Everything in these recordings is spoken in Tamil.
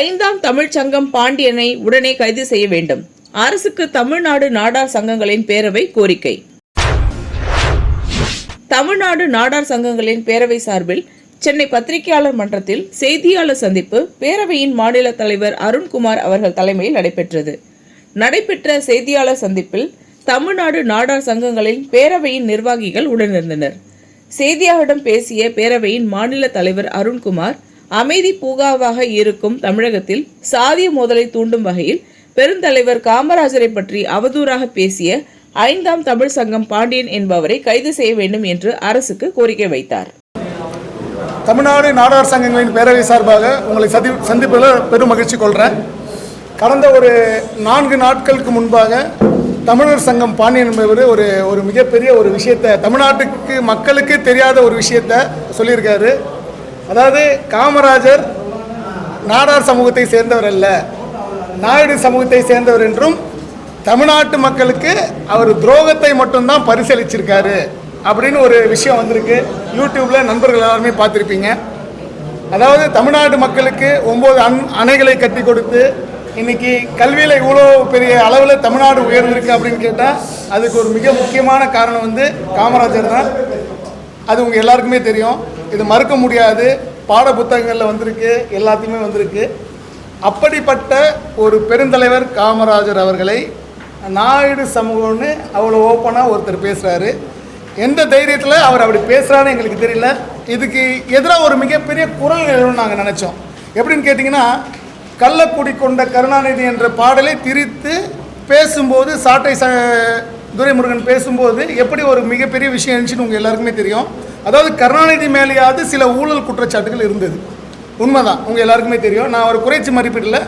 ஐந்தாம் தமிழ்ச் சங்கம் பாண்டியனை உடனே கைது செய்ய வேண்டும். அரசுக்கு தமிழ்நாடு நாடார் சங்கங்களின் பேரவை கோரிக்கை. தமிழ்நாடு நாடார் சங்கங்களின் பேரவை சார்பில் சென்னை பத்திரிகையாளர் மன்றத்தில் செய்தியாளர் சந்திப்பு பேரவையின் மாநில தலைவர் அருண்குமார் அவர்கள் தலைமையில் நடைபெற்றது. நடைபெற்ற செய்தியாளர் சந்திப்பில் தமிழ்நாடு நாடார் சங்கங்களின் பேரவையின் நிர்வாகிகள் உடனிருந்தனர். செய்தியாளரிடம் பேசிய பேரவையின் மாநில தலைவர் அருண்குமார் அமைதி பூகாவாக இருக்கும் தமிழகத்தில் சாதிய மோதலை தூண்டும் வகையில் பெருந்தலைவர் காமராஜரை பற்றி அவதூறாக பேசிய ஐந்தாம் தமிழ் சங்கம் பாண்டியன் என்பவரை கைது செய்ய வேண்டும் என்று அரசுக்கு கோரிக்கை வைத்தார். தமிழ்நாடு நாடார் சங்கங்களின் பேரவை சார்பாக உங்களை சதி சந்திப்பதில் பெரும் மகிழ்ச்சி கொள்கிறேன் கடந்த ஒரு நான்கு நாட்களுக்கு முன்பாக தமிழர் சங்கம் பாண்டியன் என்பவர் ஒரு ஒரு மிகப்பெரிய ஒரு விஷயத்தை தமிழ்நாட்டுக்கு மக்களுக்கு தெரியாத ஒரு விஷயத்தை சொல்லியிருக்காரு. அதாவது காமராஜர் நாடார் சமூகத்தை சேர்ந்தவர் அல்ல. நாயுடு சமூகத்தை சேர்ந்தவர் என்றும் தமிழ்நாட்டு மக்களுக்கு அவர் துரோகத்தை மட்டும்தான் பரிசீலிச்சிருக்காரு அப்படின்னு ஒரு விஷயம் வந்திருக்கு. யூடியூப்பில் நண்பர்கள் எல்லாருமே பார்த்துருப்பீங்க. அதாவது தமிழ்நாட்டு மக்களுக்கு ஒம்பது அண் அணைகளை கட்டி கொடுத்து இன்னைக்கு கல்வியில் இவ்வளோ பெரிய அளவில் தமிழ்நாடு உயர்ந்திருக்கு அப்படின்னு கேட்டால் அதுக்கு ஒரு மிக முக்கியமான காரணம் வந்து காமராஜர் தான். அது உங்கள் எல்லாருக்குமே தெரியும். இது மறுக்க முடியாது. பாட புத்தகங்களில் வந்திருக்கு. எல்லாத்தையுமே வந்திருக்கு. அப்படிப்பட்ட ஒரு பெருந்தலைவர் காமராஜர் அவர்களை நாயுடு சமூகம்னு அவ்வளோ ஓப்பனாக ஒருத்தர் பேசுகிறாரு எந்த தைரியத்தில் அவர் அப்படி பேசுகிறான்னு எங்களுக்கு தெரியல. இதுக்கு எதிராக ஒரு மிகப்பெரிய குரல் எழுணும் நாங்கள் நினச்சோம். எப்படின்னு கேட்டிங்கன்னா கள்ளக்குடி கொண்ட கருணாநிதி என்ற பாடலை திரித்து பேசும்போது சாட்டை ச துரைமுருகன் பேசும்போது எப்படி ஒரு மிகப்பெரிய விஷயம் இருந்துச்சுன்னு உங்கள் எல்லாருக்குமே தெரியும். அதாவது கருணாநிதி மேலேயாவது சில ஊழல் குற்றச்சாட்டுகள் இருந்தது. உண்மைதான். உங்கள் எல்லாருக்குமே தெரியும். நான் ஒரு குறைச்சி மதிப்பிடல.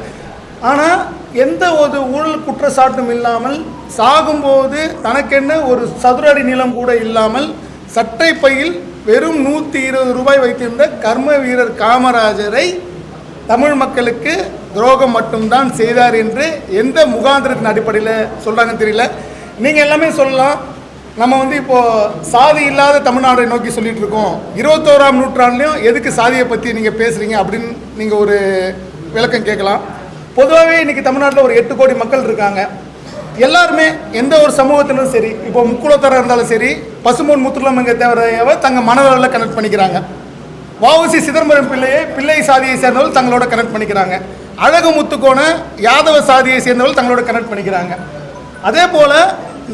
ஆனால் எந்த ஒரு ஊழல் குற்றச்சாட்டும் இல்லாமல் சாகும்போது தனக்கென்ன ஒரு சதுர அடி நிலம் கூட இல்லாமல் சட்டை பையில் வெறும் நூற்றி இருபது ரூபாய் வைத்திருந்த கர்ம வீரர் காமராஜரை தமிழ் மக்களுக்கு துரோகம் மட்டும்தான் செய்தார் என்று எந்த முகாந்திரத்தின் அடிப்படையில் சொல்கிறாங்கன்னு தெரியல. நீங்கள் எல்லாமே சொல்லலாம். நம்ம வந்து இப்போது சாதி இல்லாத தமிழ்நாடை நோக்கி சொல்லிட்டு இருக்கோம் இருபத்தோராம் நூற்றாண்டுலையும் எதுக்கு சாதியை பற்றி நீங்கள் பேசுகிறீங்க அப்படின்னு நீங்கள் ஒரு விளக்கம் கேட்கலாம். பொதுவாகவே இன்றைக்கி தமிழ்நாட்டில் ஒரு எட்டு கோடி மக்கள் இருக்காங்க. எல்லாருமே எந்த ஒரு சமூகத்திலும் சரி இப்போ முக்குலத்தரம் இருந்தாலும் சரி பசுமோன் முத்துலமங்க தேவரையாவை தங்கள் மனதளவில் கனெக்ட் பண்ணிக்கிறாங்க. வாவுசி சிதம்பரம் பிள்ளையை பிள்ளை சாதியை சேர்ந்தவர்கள் தங்களோட கனெக்ட் பண்ணிக்கிறாங்க. அழகு முத்துக்கோண யாதவ சாதியை சேர்ந்தவர்கள் தங்களோட கனெக்ட் பண்ணிக்கிறாங்க. அதே போல்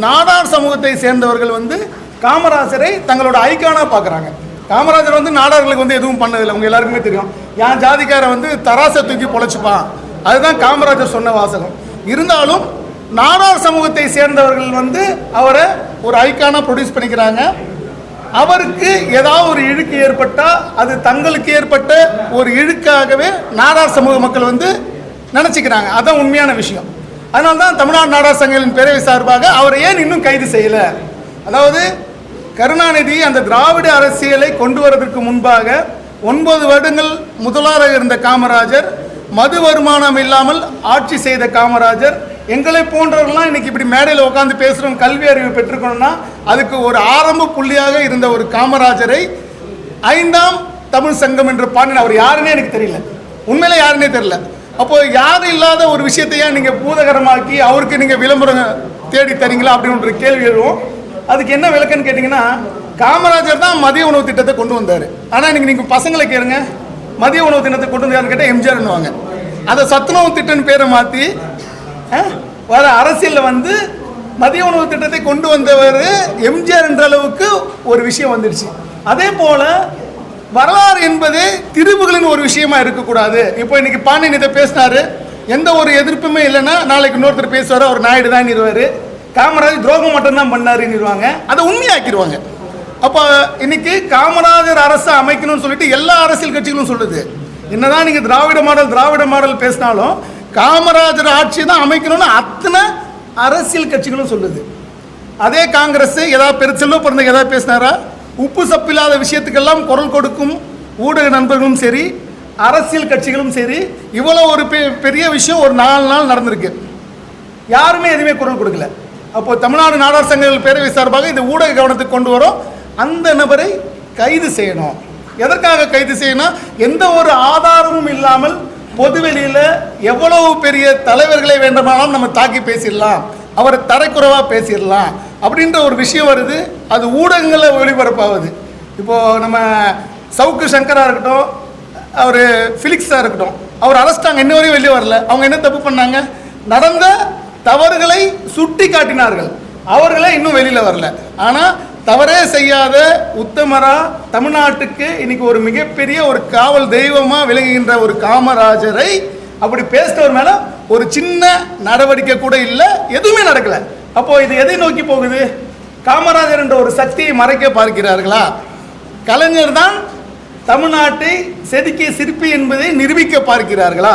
நாடார் சமூகத்தை சேர்ந்தவர்கள் வந்து காமராஜரை தங்களோட ஐக்கானாக பார்க்குறாங்க. காமராஜர் வந்து நாடார்களுக்கு வந்து எதுவும் பண்ணதில்லை. உங்கள் எல்லாருக்குமே தெரியும். என் ஜாதிக்காரன் வந்து தராசை தூக்கி பொழைச்சிப்பான். அதுதான் காமராஜர் சொன்ன வாசகம். இருந்தாலும் நாடார் சமூகத்தை சேர்ந்தவர்கள் வந்து அவரை ஒரு ஐக்கானாக ப்ரொடியூஸ் பண்ணிக்கிறாங்க. அவருக்கு ஏதாவது ஒரு இழுக்கு ஏற்பட்டால் அது தங்களுக்கு ஏற்பட்ட ஒரு இழுக்காகவே நாடார் சமூக மக்கள் வந்து நினச்சிக்கிறாங்க. அதுதான் உண்மையான விஷயம். அதனால தான் தமிழ்நாடு நாடார் சங்கங்களின் பேரவை சார்பாக அவரை ஏன் இன்னும் கைது செய்யலை? அதாவது கருணாநிதி அந்த திராவிட அரசியலை கொண்டு வரதற்கு முன்பாக ஒன்பது வருடங்கள் முதல்வராக இருந்த காமராஜர் மது வருமானம் இல்லாமல் ஆட்சி செய்த காமராஜர் எங்களை போன்றவர்கள்லாம் இன்னைக்கு இப்படி மேடையில் உட்காந்து பேசுகிறோம் கல்வி அறிவு பெற்றுக்கணும்னா அதுக்கு ஒரு ஆரம்ப புள்ளியாக இருந்த ஒரு காமராஜரை ஐந்தாம் தமிழ் சங்கம் என்று பாண்டின அவர் யாருன்னே எனக்கு தெரியல. உண்மையில யாருன்னே தெரியல. அப்போ யாரும் இல்லாத ஒரு விஷயத்தையா நீங்க பூதகரமாக்கி அவருக்கு நீங்க விளம்பரம் தேடி தரீங்களா அப்படின்னு ஒரு கேள்வி எழுவோம். அதுக்கு என்ன விளக்குன்னு கேட்டிங்கன்னா காமராஜர் தான் மதிய உணவு திட்டத்தை கொண்டு வந்தார். ஆனால் நீங்கள் நீங்கள் பசங்களை கேளுங்க. மதிய உணவு திட்டத்தை கொண்டு வந்தாருன்னு கேட்டால் எம்ஜிஆர்னுவாங்க அதை சத்துணவு திட்டம்னு பேரை மாற்றி வர அரசியலில் வந்து மதிய உணவு திட்டத்தை கொண்டு வந்தவர் எம்ஜிஆர் என்ற அளவுக்கு ஒரு விஷயம் வந்துடுச்சு அதே போல் வரலாறு என்பது திரிவுகளின் ஒரு விஷயமா இருக்கக்கூடாது. இப்போ இன்னைக்கு பாண்டியன் இதை பேசினாரு. எந்த ஒரு எதிர்ப்புமே இல்லைன்னா நாளைக்கு இன்னொருத்தர் பேசுவார். அவர் நாயுடு தான் இருவாரு காமராஜர் துரோகம் மட்டும்தான் பண்ணாருன்னுருவாங்க அதை உண்மையாக்கிடுவாங்க. அப்போ இன்னைக்கு காமராஜர் அரசை அமைக்கணும்னு சொல்லிட்டு எல்லா அரசியல் கட்சிகளும் சொல்லுது. என்னதான் நீங்கள் திராவிட மாடல் திராவிட மாடல் பேசினாலும் காமராஜர் ஆட்சி தான் அமைக்கணும்னு அத்தனை அரசியல் கட்சிகளும் சொல்லுது. அதே காங்கிரஸ் ஏதாவது பெரு செல்வ பிறந்த ஏதாவது பேசினாரா? உப்பு சப்பில்லாத விஷயத்துக்கெல்லாம் குரல் கொடுக்கும் ஊடக நண்பர்களும் சரி அரசியல் கட்சிகளும் சரி இவ்வளோ ஒரு பெ- பெரிய விஷயம் ஒரு நாலு நாள் நடந்திருக்கு. யாருமே எதுவுமே குரல் கொடுக்கல. அப்போது தமிழ்நாடு நாடார் சங்கங்கள் பேரவை சார்பாக இந்த ஊடக கவனத்துக்கு கொண்டு வரோம். அந்த நபரை கைது செய்யணும். எதற்காக கைது செய்யணும்? எந்த ஒரு ஆதாரமும் இல்லாமல் பொதுவெளியில் எவ்வளவு பெரிய தலைவர்களை வேண்டுமானாலும் நம்ம தாக்கி பேசிடலாம். அவரை தரைக்குறைவாக பேசிடலாம். அப்படின்ற ஒரு விஷயம் வருது. அது ஊடகங்களில் ஒளிபரப்பாகுது. இப்போது நம்ம சவுக்கு சங்கராக இருக்கட்டும் அவர் ஃபிலிக்ஸாக இருக்கட்டும் அவர் அரெஸ்டாங்க இன்ன வரையும் வெளியே வரல. அவங்க என்ன தப்பு பண்ணாங்க? நடந்த தவறுகளை சுட்டி காட்டினார்கள் அவர்களே இன்னும் வெளியில் வரல. ஆனால் தவறே செய்யாத உத்தமரா தமிழ்நாட்டுக்கு இன்னைக்கு ஒரு மிகப்பெரிய ஒரு காவல் தெய்வமாக விளங்குகின்ற ஒரு காமராஜரை அப்படி பேசினவர் மேலே ஒரு சின்ன நடவடிக்கை கூட இல்லை. எதுவுமே நடக்கலை. அப்போ இது எதை நோக்கி போகுது? காமராஜர் என்ற ஒரு சக்தியை மறைக்க பார்க்கிறார்களா? கலைஞர் தான் தமிழ்நாட்டை செதுக்கிய சிற்பி என்பதை நிரூபிக்க பார்க்கிறார்களா?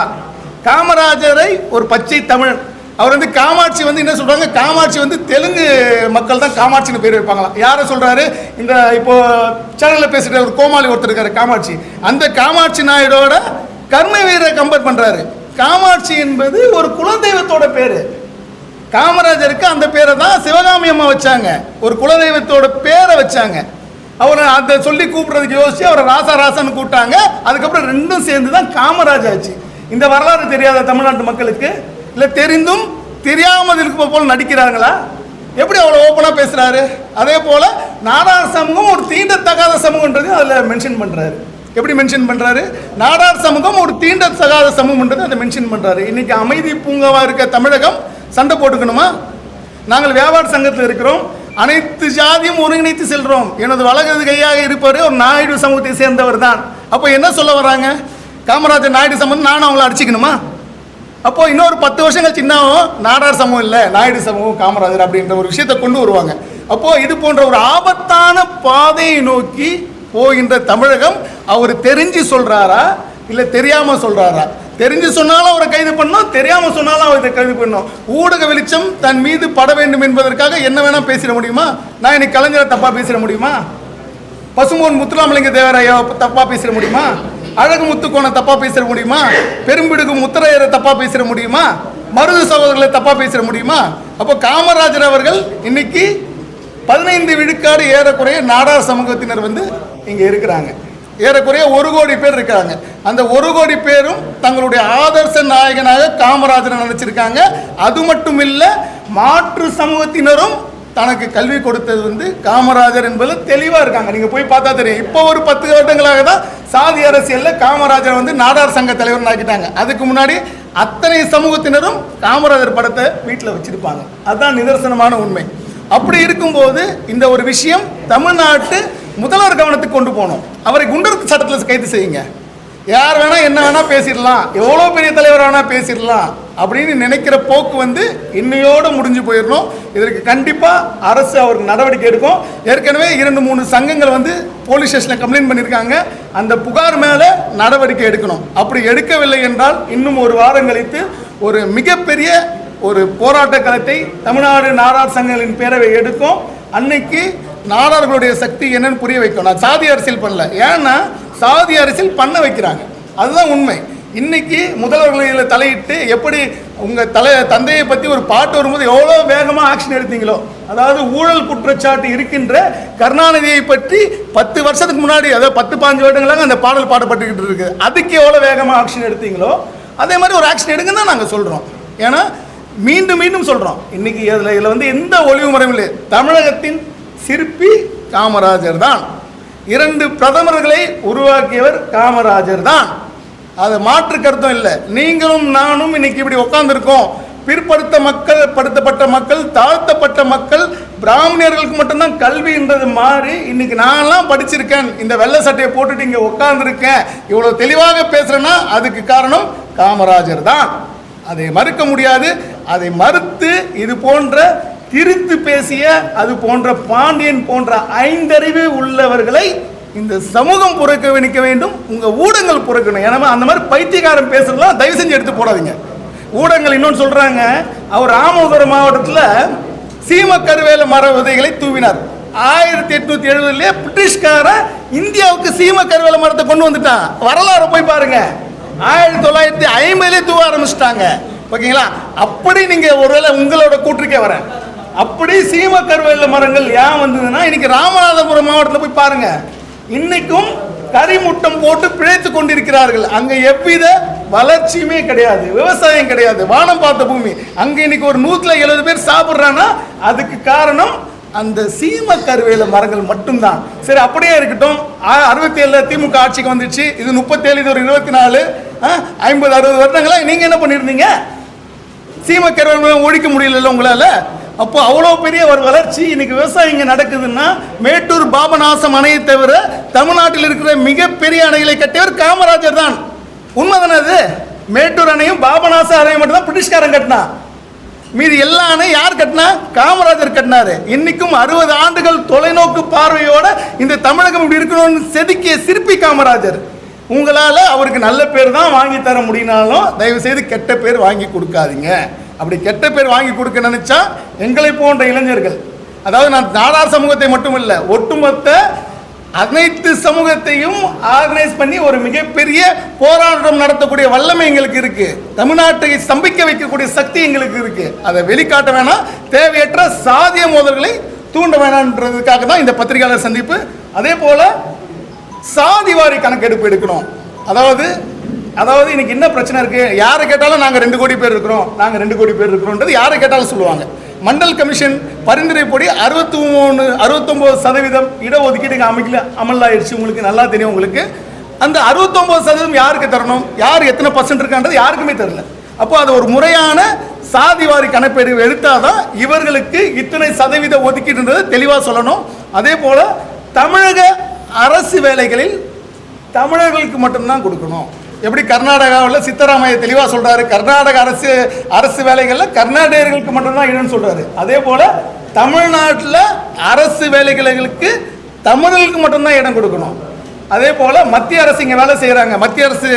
காமராஜரை ஒரு பச்சை தமிழன். அவர் வந்து காமாட்சி வந்து என்ன சொல்றாங்க? காமாட்சி வந்து தெலுங்கு மக்கள் தான் காமாட்சின்னு பேர் வைப்பாங்களாம் யாரை சொல்றாரு? இந்த இப்போ சேனல்ல பேசுகிற ஒரு கோமாளி ஒருத்தர் இருக்காரு காமாட்சி. அந்த காமாட்சி நாயுடோட கர்ம வீரரை கம்பேர் பண்றாரு. காமாட்சி என்பது ஒரு குலதெய்வத்தோட பேரு. காமராஜருக்கு அந்த பேரை தான் சிவகாமி அம்மா வச்சாங்க. ஒரு குலதெய்வத்தோட பேரை வச்சாங்க. அவரை அதை சொல்லி கூப்பிட்றதுக்கு யோசிச்சு அவரை ராசா ராசான்னு கூப்பிட்டாங்க. அதுக்கப்புறம் ரெண்டும் சேர்ந்து தான் காமராஜ் ஆச்சு. இந்த வரலாறு தெரியாத தமிழ்நாட்டு மக்களுக்கு இல்லை தெரிந்தும் தெரியாமல் இருக்க போல் நடிக்கிறாங்களா எப்படி அவ்வளோ ஓப்பனாக பேசுகிறாரு அதே போல் நாடார் சமூகம் ஒரு தீண்டத்தகாத சமூகன்றது அதில் மென்ஷன் பண்ணுறாரு எப்படி மென்ஷன் பண்ணுறாரு நாடார் சமூகம் ஒரு தீண்டத்தகாத சமூகம்ன்றது அதை மென்ஷன் பண்ணுறாரு இன்றைக்கி அமைதி பூங்காவாக இருக்க தமிழகம் சண்டை போட்டுக்கணுமா? நாங்கள் வியாபார சங்கத்தில் இருக்கிறோம். அனைத்து ஜாதியும் ஒருங்கிணைத்து செல்கிறோம் எனது வலது கையாக இருப்பவர் ஒரு நாயுடு சமூகத்தை சேர்ந்தவர் தான் அப்போ என்ன சொல்ல வராங்க? காமராஜர் நாயுடு சமூகம் நானும் அவங்கள அடிச்சிக்கணுமா? அப்போ இன்னொரு பத்து வருஷம் கழிச்சு நாடார் சமூகம் இல்லை நாயுடு சமூகம் காமராஜர் அப்படின்ற ஒரு விஷயத்தை கொண்டு வருவாங்க. அப்போ இது போன்ற ஒரு ஆபத்தான பாதையை நோக்கி போகின்ற தமிழகம் அவர் தெரிஞ்சு சொல்றாரா? இல்லை தெரியாமல் சொல்றாரா? தெரிஞ்சு சொன்னாலும் அவரை கைது பண்ணோம் தெரியாமல் சொன்னாலும் அவரை கைது பண்ணோம் ஊடக வெளிச்சம் தன் மீது பட வேண்டும் என்பதற்காக என்ன வேணால் பேசிட முடியுமா? நான் இன்னைக்கு கலைஞரை தப்பாக பேசிட முடியுமா? பசுமோன் முத்துராமலிங்க தேவராயா தப்பாக பேசிட முடியுமா? அழகு முத்துக்கோனை தப்பாக பேசிட முடியுமா? பெரும்பிடுகு முத்தரையரை தப்பாக பேசிட முடியுமா? மருது சகோதரர்களை தப்பாக பேசிட முடியுமா? அப்போ காமராஜர் அவர்கள் இன்னைக்கு பதினைந்து விழுக்காடு ஏறக்குறைய நாடார் சமூகத்தினர் வந்து இங்கே இருக்கிறாங்க. ஏறக்குறைய ஒரு கோடி பேர் இருக்காங்க அந்த ஒரு கோடி பேரும் தங்களுடைய ஆதர்ச நாயகனாக காமராஜரை நினைச்சிருக்காங்க. அது மட்டும் இல்லை மாற்று சமூகத்தினரும் தனக்கு கல்வி கொடுத்தது வந்து காமராஜர் என்பது தெளிவாக இருக்காங்க. நீங்கள் போய் பார்த்தா தெரியும். இப்போ ஒரு பத்து வருடங்களாக தான் சாதி அரசியலில் காமராஜர் வந்து நாடார் சங்க தலைவர் ஆக்கிட்டாங்க. அதுக்கு முன்னாடி அத்தனை சமூகத்தினரும் காமராஜர் படத்தை வீட்டில் வச்சிருப்பாங்க. அதுதான் நிதர்சனமான உண்மை. அப்படி இருக்கும்போது இந்த ஒரு விஷயம் தமிழ்நாட்டு முதல்வர் கவனத்துக்கு கொண்டு போகணும். அவரை குண்டருக்கு சட்டத்தில் கைது செய்யுங்க. யார் வேணால் என்ன வேணால் பேசிடலாம். எவ்வளோ பெரிய தலைவர் வேணால் பேசிடலாம். அப்படின்னு நினைக்கிற போக்கு வந்து இன்னையோடு முடிஞ்சு போயிடணும். இதற்கு கண்டிப்பாக அரசு அவருக்கு நடவடிக்கை எடுக்கும். ஏற்கனவே இரண்டு மூணு சங்கங்கள் வந்து போலீஸ் ஸ்டேஷனில் கம்ப்ளைண்ட் பண்ணியிருக்காங்க. அந்த புகார் மேலே நடவடிக்கை எடுக்கணும். அப்படி எடுக்கவில்லை என்றால் இன்னும் ஒரு வாரம் கழித்து ஒரு மிகப்பெரிய ஒரு போராட்ட களத்தை தமிழ்நாடு நாடார் சங்கங்களின் பேரவை எடுக்கும். அன்னைக்கு நாடார்களுடைய சக்தி என்னன்னு புரிய வைக்கும் நான் சாதி அரசியல் பண்ணல. ஏன்னா சாதி அரசியல் பண்ண வைக்கிறாங்க. அதுதான் உண்மை. இன்னைக்கு முதல்வர்களில் தலையிட்டு எப்படி உங்கள் தலை தந்தையை பற்றி ஒரு பாட்டு வரும்போது எவ்வளோ வேகமாக ஆக்ஷன் எடுத்தீங்களோ அதாவது ஊழல் குற்றச்சாட்டு இருக்கின்ற கருணாநிதியை பற்றி பத்து வருஷத்துக்கு முன்னாடி அதாவது பத்து பாஞ்சு வருடங்களாக அந்த பாடல் பாடப்பட்டுக்கிட்டு இருக்கு. அதுக்கு எவ்வளோ வேகமாக ஆக்ஷன் எடுத்தீங்களோ அதே மாதிரி ஒரு ஆக்ஷன் எடுங்கன்னு தான் நாங்கள் சொல்கிறோம் ஏன்னா மீண்டும் மீண்டும் சொல்கிறோம் இன்னைக்கு அதில் இதில் வந்து எந்த ஒளிவு முறையும் இல்லை. தமிழகத்தின் சிற்பி காமராஜர் தான். இரண்டு பிரதமர்களை உருவாக்கியவர் காமராஜர் தான். அது மாற்று கருத்தும் இல்லை. நீங்களும் நானும் இன்னைக்கு இப்படி உட்காந்துருக்கோம் பிற்படுத்த மக்கள் படுத்தப்பட்ட மக்கள் தாழ்த்தப்பட்ட மக்கள் பிராமணியர்களுக்கு மட்டும்தான் கல்வின்றது மாறி இன்னைக்கு நான்லாம் படிச்சிருக்கேன். இந்த வெள்ளை சட்டையை போட்டுட்டு இங்கே உட்காந்துருக்கேன் இவ்வளோ தெளிவாக பேசுகிறேன்னா அதுக்கு காரணம் காமராஜர் தான். அதை மறுக்க முடியாது. அதை மறுத்து இது போன்ற திரித்து பேசிய அது போன்ற பாண்டியன் போன்ற ஐந்தறிவு உள்ளவர்களை இந்த சமூகம் புறக்கணிக்க வேண்டும் உங்க ஊடகங்கள் புறக்கணும் ஏன்னா அந்த மாதிரி பைத்தியக்காரன் பேசுறதுலாம் தயவு செஞ்சு எடுத்து போடாதீங்க. ஊடகங்கள் இன்னொன்று சொல்கிறாங்க அவர் ராமபுரம் மாவட்டத்தில் சீம கருவேல மர விதைகளை தூவினார். ஆயிரத்தி எட்நூத்தி எழுபதுலயே பிரிட்டிஷ்காரன் இந்தியாவுக்கு சீம கருவேல மரத்தை கொண்டு வந்துட்டான். வரலாறு போய் பாருங்க. ஆயிரத்தி தொள்ளாயிரத்தி ஐம்பதுலேயே தூவ ஆரம்பிச்சிட்டாங்க. ஓகேங்களா? அப்படி நீங்க ஒருவேளை உங்களோட கூற்றுக்கே வரேன். அப்படி சீம கருவேல மரங்கள் ஏன் வந்ததுன்னா இன்னைக்கு ராமநாதபுரம் மாவட்டத்தில் போய் பாருங்க. இன்னைக்கும் கரிமுட்டம் போட்டு பிழைத்து கொண்டிருக்கிறார்கள். அங்க எவ்வித வளர்ச்சியுமே கிடையாது விவசாயம் கிடையாது வானம் பார்த்த பூமி. அங்க இன்னைக்கு ஒரு நூத்துல எழுபது பேர் சாப்பிட்றான்னா அதுக்கு காரணம் அந்த சீம கருவேல மரங்கள் மட்டும்தான். சரி அப்படியே இருக்கட்டும். அறுபத்தி ஏழுல திமுக ஆட்சிக்கு வந்துச்சு. இது முப்பத்தேழு இது ஒரு இருபத்தி நாலு ஐம்பது அறுபது வருடங்களா நீங்க என்ன பண்ணியிருந்தீங்க கருவேல ஒழிக்க முடியல உங்களால? அப்போ அவ்வளோ பெரிய ஒரு வளர்ச்சி இன்னைக்கு விவசாயம் இங்கே நடக்குதுன்னா மேட்டூர் பாபநாசம் அணையை தவிர தமிழ்நாட்டில் இருக்கிற மிகப்பெரிய அணைகளை கட்டியவர் காமராஜர் தான். உண்மைதானே அது? மேட்டூர் அணையும் பாபநாச அணையும் மட்டும்தான் பிரிட்டிஷ்காரன் கட்டினான் மீதி எல்லா அணையும் யார் கட்டினா? காமராஜர் கட்டினாரு. இன்னைக்கும் அறுபது ஆண்டுகள் தொலைநோக்கு பார்வையோட இந்த தமிழகம் இப்படி இருக்கணும்னு செதுக்கிய சிற்பி காமராஜர். உங்களால் அவருக்கு நல்ல பேர் தான் வாங்கி தர முடியினாலும் தயவுசெய்து கெட்ட பேர் வாங்கி கொடுக்காதீங்க. அப்படி கெட்ட பேர் வாங்கி கொடுக்க நினைச்சா எங்களை போன்ற இளைஞர்கள் அதாவது நான் நாடார் சமூகத்தை மட்டும் இல்லை ஒட்டுமொத்த அனைத்து சமூகத்தையும் ஆர்கனைஸ் பண்ணி ஒரு மிகப்பெரிய போராட்டம் நடத்தக்கூடிய வல்லமை எங்களுக்கு இருக்கு. தமிழ்நாட்டை ஸ்தம்பிக்க வைக்கக்கூடிய சக்தி எங்களுக்கு இருக்கு. அதை வெளிக்காட்ட வேணாம் தேவையற்ற சாதிய மோதல்களை தூண்ட வேணான்றதுக்காக தான் இந்த பத்திரிகையாளர் சந்திப்பு. அதே போல சாதிவாரி கணக்கெடுப்பு எடுக்கணும். அதாவது அதாவது இன்னைக்கு என்ன பிரச்சனை இருக்கு? யாரை கேட்டாலும் நாங்கள் ரெண்டு கோடி பேர் இருக்கிறோம். நாங்கள் ரெண்டு கோடி பேர் இருக்கிறோன்றது யாரை கேட்டாலும் சொல்லுவாங்க. மண்டல் கமிஷன் பரிந்துரைப்படி அறுபத்தி மூணு அறுபத்தொம்போது சதவீதம் இடஒதுக்கீடு அமைக்கல அமலாயிடுச்சு. உங்களுக்கு நல்லா தெரியும் உங்களுக்கு. அந்த அறுபத்தொம்போது சதவீதம் யாருக்கு தரணும்? யார் எத்தனை பர்சன்ட் இருக்கான்றது யாருக்குமே தெரில அப்போ அது ஒரு முறையான சாதிவாரி கணப்பெடு எடுத்தாதான் இவர்களுக்கு இத்தனை சதவீத ஒதுக்கீடுன்றதை தெளிவாக சொல்லணும். அதே போல் தமிழக அரசு வேலைகளில் தமிழர்களுக்கு மட்டும்தான் கொடுக்கணும். எப்படி கர்நாடகாவில் சித்தராமைய தெளிவாக சொல்கிறாரு கர்நாடக அரசு அரசு வேலைகளில் கர்நாடகர்களுக்கு மட்டும்தான் இடம்னு சொல்கிறாரு அதே போல் தமிழ்நாட்டில் அரசு வேலைகளுக்கு தமிழர்களுக்கு மட்டும்தான் இடம் கொடுக்கணும். அதே போல் மத்திய அரசு இங்கே வேலை செய்கிறாங்க மத்திய அரசு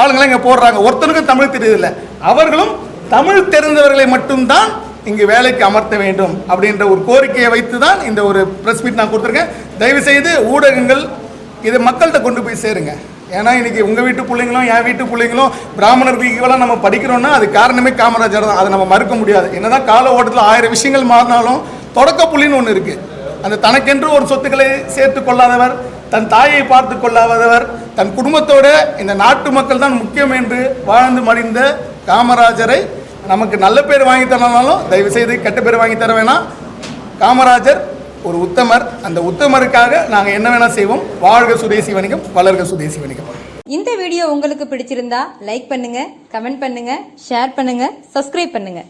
ஆளுங்களை இங்கே போடுறாங்க. ஒருத்தனுக்கும் தமிழ் தெரியல அவர்களும் தமிழ் தெரிந்தவர்களை மட்டும்தான் இங்கு வேலைக்கு அமர்த்த வேண்டும் அப்படின்ற ஒரு கோரிக்கையை வைத்து தான் இந்த ஒரு ப்ரெஸ் மீட் நான் கொடுத்துருக்கேன். தயவுசெய்து ஊடகங்கள் இதை மக்கள்கிட்ட கொண்டு போய் சேருங்க. ஏன்னா இன்னைக்கு உங்கள் வீட்டு பிள்ளைங்களும் என் வீட்டு பிள்ளைங்களும் பிராமணர்களுக்கு ஈக்குவலாக நம்ம படிக்கிறோம்னா அது காரணமே காமராஜர் தான். அதை நம்ம மறுக்க முடியாது. என்னதான் கால ஓட்டத்தில் ஆயிரம் விஷயங்கள் மாறினாலும் தொடக்க புள்ளின்னு ஒன்று இருக்குது அந்த தனக்கென்று ஒரு சொத்துக்களை சேர்த்து கொள்ளாதவர் தன் தாயை பார்த்து கொள்ளாதவர் தன் குடும்பத்தோட இந்த நாட்டு மக்கள் தான் முக்கியம் என்று வாழ்ந்து மடிந்த காமராஜரை நமக்கு நல்ல பேர் வாங்கி தரனாலும் தயவுசெய்து கெட்ட பேர் வாங்கி தர வேணாம். காமராஜர் ஒரு உத்தமர். அந்த உத்தமருக்காக நாங்கள் என்ன வேணால் செய்வோம். வாழ்க சுதேசி வணிகம் வளர்க சுதேசி வணிகம். இந்த வீடியோ உங்களுக்கு பிடிச்சிருந்தா லைக் பண்ணுங்க கமெண்ட் பண்ணுங்க ஷேர் பண்ணுங்க சப்ஸ்கிரைப் பண்ணுங்க.